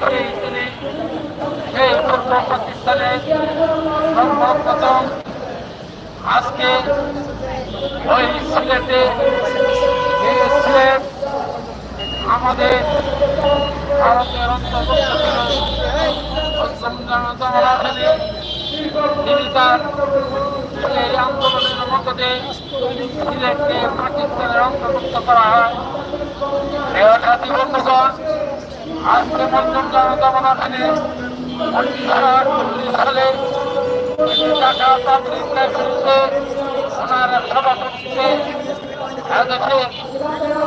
এসেই তিনি সেই পূর্ব পাকিস্তানের আজকে ওই সিলেটে গিয়েছিলেন আমাদের ভারতের অন্তর্ভুক্ত ছিল এই আন্দোলনের মধ্যে সিলেটকে পাকিস্তানের অন্তর্ভুক্ত করা হয় আজকে মন্ত্রণ জনতা থেকে সালে টাকা পাবলিকের বিরুদ্ধে ওনার সভাপতিতে এদেশে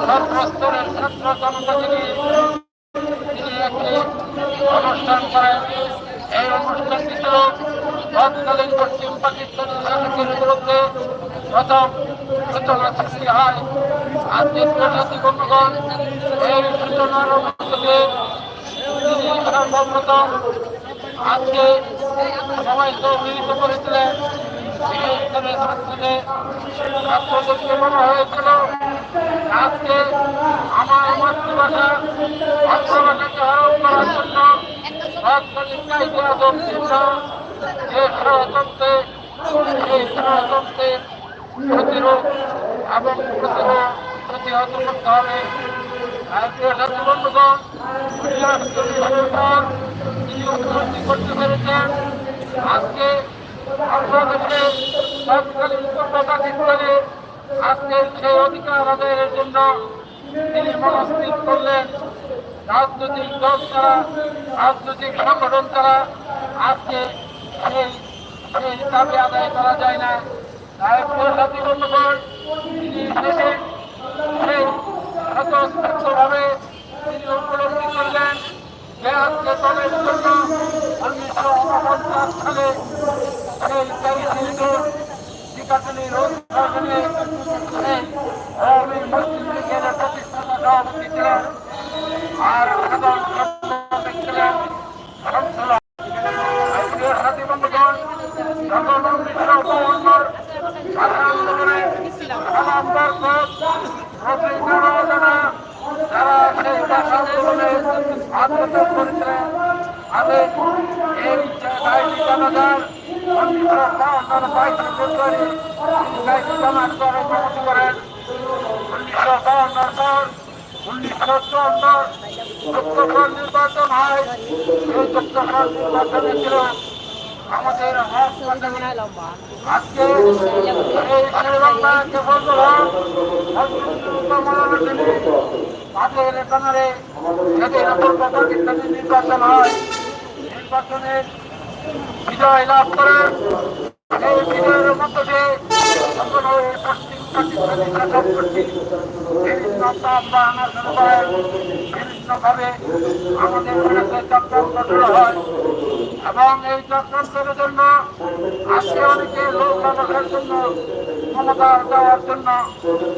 সর্বস্তরের ছাত্র জনতা থেকে তিনি একটি অনুষ্ঠান করেন এই অনুষ্ঠানটি ছিল তৎকালীন পশ্চিম পাকিস্তানের প্রথম সূচনা সৃষ্টি হয় আজকে প্রশাসী বন্ধুগণ এই সূচনার তিনি সর্বপ্রথম আজকে সবাইকে মিলিত করেছিলেন ছাত্রদের ছাত্রদেরকে বলা হয়েছিল আজকে আমার মাতৃভাষা মাতৃভাষাকে আরোপ করার জন্য যে ষড়যন্ত্রে সেই ষড়যন্ত্রের প্রতিরোধ এবং প্রতিরোধ হবে। বন্ধুগণ তিনি উপলব্ধি আজকে বাংলাদেশে তৎকালীন পূর্ব পাকিস্তানে আজকে সেই অধিকার আদায়ের জন্য তিনি মনস্থির করলেন। রাজনৈতিক দল তারা সংগঠন তারা আজকে সেই সেই দাবি আদায় করা যায় না। বন্ধুগণ তিনি সেই উপলব্ধি করলেন। যে আজকে দলের জন্য উনিশশো উনপঞ্চাশ সালে সেই সেই মুসলিম লীগের প্রতিষ্ঠাতা সভাপতি ছিলেন আর সাধারণ ছিলেন আন্দোলনে সালাম বরকত রফি নারায়ণা যারা সেই ভাষা আন্দোলনে আত্মত্যাগ করেছিলেন তাদের এই গাইডি জানাজার চুয়ান্নর লোকসভা নির্বাচন হয় এই লোকসভা নির্বাচনে ছিল আমাদের আজকে এই শ্রীলঙ্কাকে বন্ধুগণ তাদের ব্যানারে সেদিন পূর্ব পাকিস্তানের নির্বাচন হয় নির্বাচনের বিজয় লাভ করেন এই বিজয়ের মধ্য দিয়ে ওই পশ্চিম পাকিস্তানের বিভিন্ন শুরু বিভিন্নভাবে আমাদের বিরুদ্ধে চক্রান্ত শুরু হয়। এবং এই চক্রান্তের জন্য আজকে অনেকে লোক লাভের জন্য ক্ষমতা দেওয়ার জন্য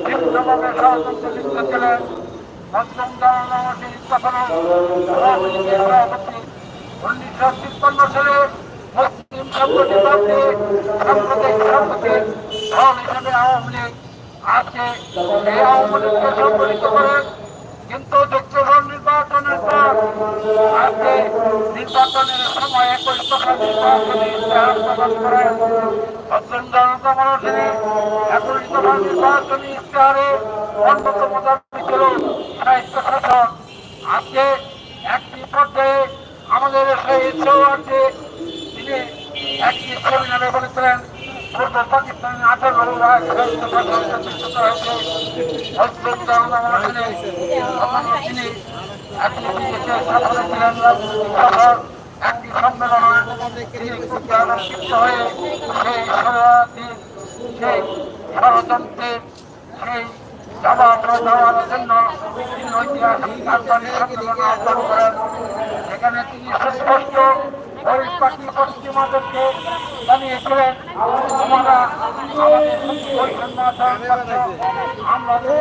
বিভিন্নভাবে ষড়যন্ত্র লিপ্ত ছিলেন। তখন আওয়ামী লীগের সভাপতি উনিশশো তিপ্পান্ন সালে মুসলিম কিন্তু নির্বাচনের পর আজকে নির্বাচনের সময় একই দফা নির্বাচনী ইতিহাস প্রকাশ করেন অত্যন্ত জনতা একই দফা নির্বাচনী ইতিহারে অন্যতম দাবি ছিল সাহিত্য শাসন আজকে একটি পর্যায়ে আমাদের সেই ইচ্ছেও আছে তিনি একটি সেমিনারে বলেছিলেন দেওয়ার জন্য সেখানে তিনি সুস্পষ্ট ওই পাখি পশ্চিমাদেরকে জানিয়েছিলেন আমরা আমরা